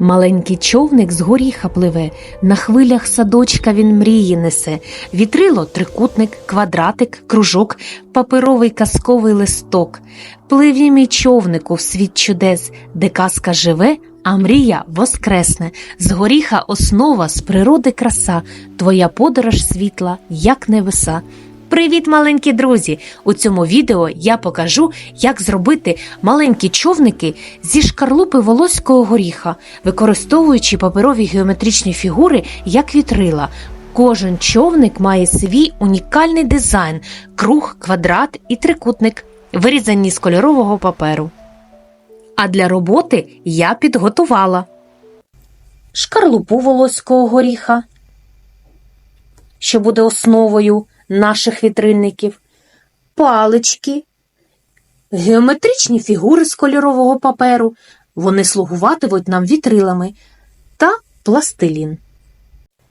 Маленький човник з горіха пливе, на хвилях садочка він мрії несе. Вітрило трикутник, квадратик, кружок, паперовий казковий листок. Пливі мій човнику в світ чудес, де казка живе, а мрія воскресне. З горіха основа, з природи краса, твоя подорож світла, як небеса. Привіт, маленькі друзі! У цьому відео я покажу, як зробити маленькі човники зі шкарлупи волоського горіха, використовуючи паперові геометричні фігури як вітрила. Кожен човник має свій унікальний дизайн: круг, квадрат і трикутник, вирізані з кольорового паперу. А для роботи я підготувала шкарлупу волоського горіха, що буде основою наших вітрильників, палички, геометричні фігури з кольорового паперу. Вони слугуватимуть нам вітрилами та пластилін.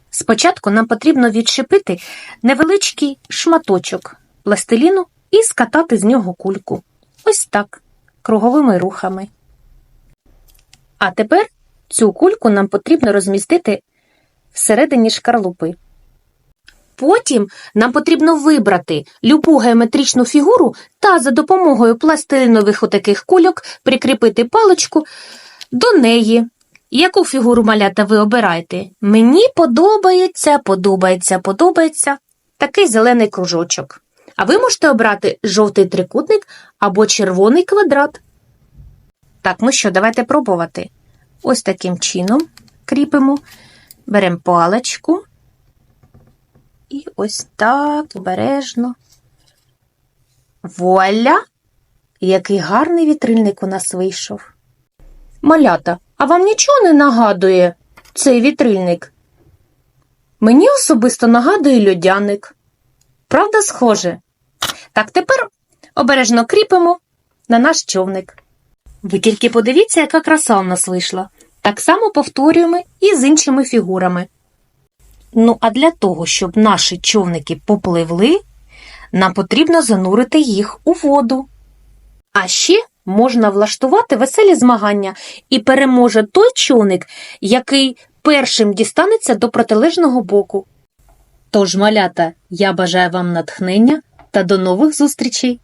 Спочатку нам потрібно відшипити невеличкий шматочок пластиліну і скатати з нього кульку. Ось так, круговими рухами. А тепер цю кульку нам потрібно розмістити всередині шкарлупи. Потім нам потрібно вибрати любу геометричну фігуру та за допомогою пластилинових отаких кульок прикріпити паличку до неї. Яку фігуру малята ви обираєте? Мені подобається, подобається, подобається такий зелений кружочок. А ви можете обрати жовтий трикутник або червоний квадрат. Так, ну що, давайте пробувати. Ось таким чином кріпимо, беремо паличку. І ось так обережно. Вуаля! Який гарний вітрильник у нас вийшов. Малята, а вам нічого не нагадує цей вітрильник? Мені особисто нагадує льодяник. Правда, схоже? Так тепер обережно кріпимо на наш човник. Ви тільки подивіться, яка краса у нас вийшла. Так само повторюємо і з іншими фігурами. Ну, а для того, щоб наші човники попливли, нам потрібно занурити їх у воду. А ще можна влаштувати веселі змагання і переможе той човник, який першим дістанеться до протилежного боку. Тож, малята, я бажаю вам натхнення та до нових зустрічей!